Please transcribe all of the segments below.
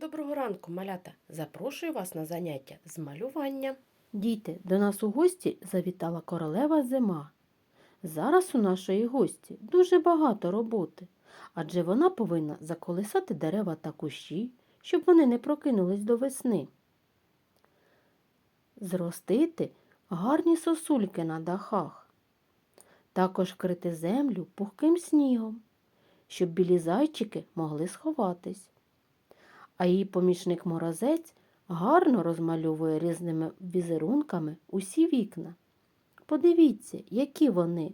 Доброго ранку, малята! Запрошую вас на заняття з малювання. Діти, до нас у гості завітала королева зима. Зараз у нашої гості дуже багато роботи, адже вона повинна заколисати дерева та кущі, щоб вони не прокинулись до весни. Зростити гарні сосульки на дахах, також вкрити землю пухким снігом, щоб білі зайчики могли сховатись. А її помічник морозець гарно розмальовує різними візерунками усі вікна. Подивіться, які вони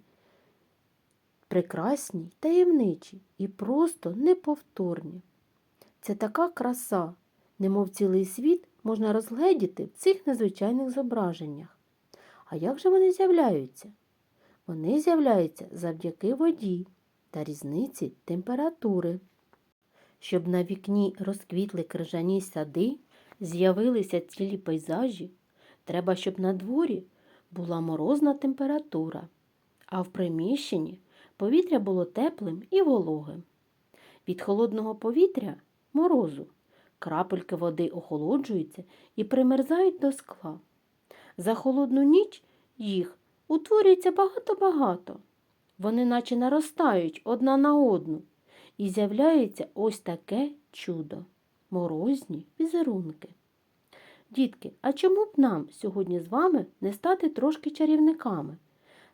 прекрасні, таємничі і просто неповторні. Це така краса, немов цілий світ можна розгледіти в цих незвичайних зображеннях. А як же вони з'являються? Вони з'являються завдяки воді та різниці температури. Щоб на вікні розквітли крижані сади, з'явилися цілі пейзажі, треба, щоб на дворі була морозна температура, а в приміщенні повітря було теплим і вологим. Від холодного повітря морозу крапельки води охолоджуються і примерзають до скла. За холодну ніч їх утворюється багато-багато. Вони наче наростають одна на одну. І з'являється ось таке чудо морозні візерунки. Дітки, а чому б нам сьогодні з вами не стати трошки чарівниками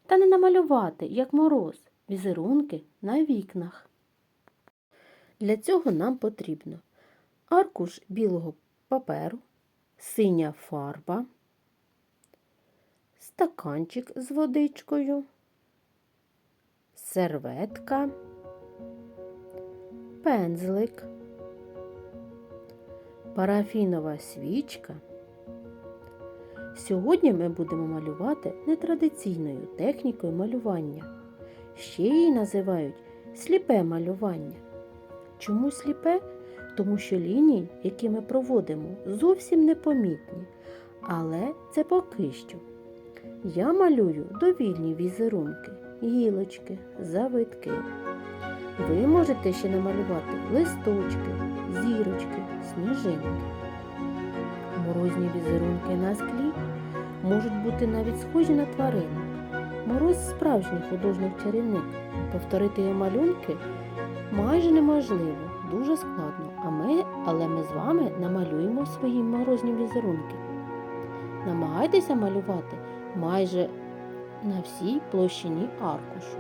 та не намалювати, як мороз, візерунки на вікнах? Для цього нам потрібно аркуш білого паперу, синя фарба, стаканчик з водичкою, серветка пензлик, парафінова свічка. Сьогодні ми будемо малювати нетрадиційною технікою малювання. Ще її називають сліпе малювання. Чому сліпе? Тому що лінії, які ми проводимо, зовсім непомітні. Але це поки що. Я малюю довільні візерунки, гілочки, завитки. Ви можете ще намалювати листочки, зірочки, сніжинки. Морозні візерунки на склі можуть бути навіть схожі на тварину. Мороз справжній художник-чарівник. Повторити його малюнки майже неможливо, дуже складно, а ми, але ми з вами намалюємо свої морозні візерунки. Намагайтеся малювати майже на всій площині аркушу.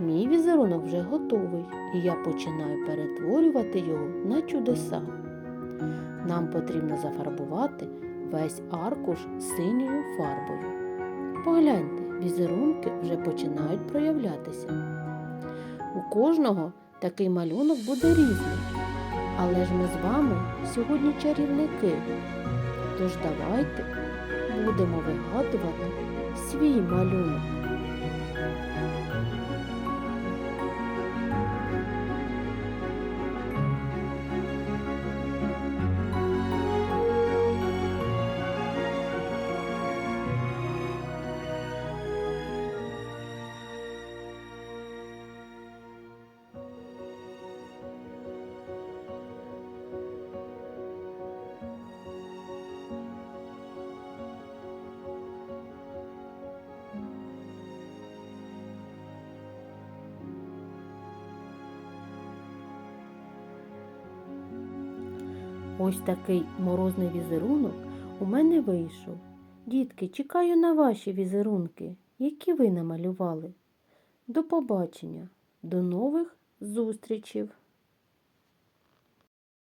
Мій візерунок вже готовий, і я починаю перетворювати його на чудеса. Нам потрібно зафарбувати весь аркуш синьою фарбою. Погляньте, візерунки вже починають проявлятися. У кожного такий малюнок буде різний, але ж ми з вами сьогодні чарівники. Тож давайте будемо вигадувати свій малюнок. Ось такий морозний візерунок у мене вийшов. Дітки, чекаю на ваші візерунки, які ви намалювали. До побачення, до нових зустрічей!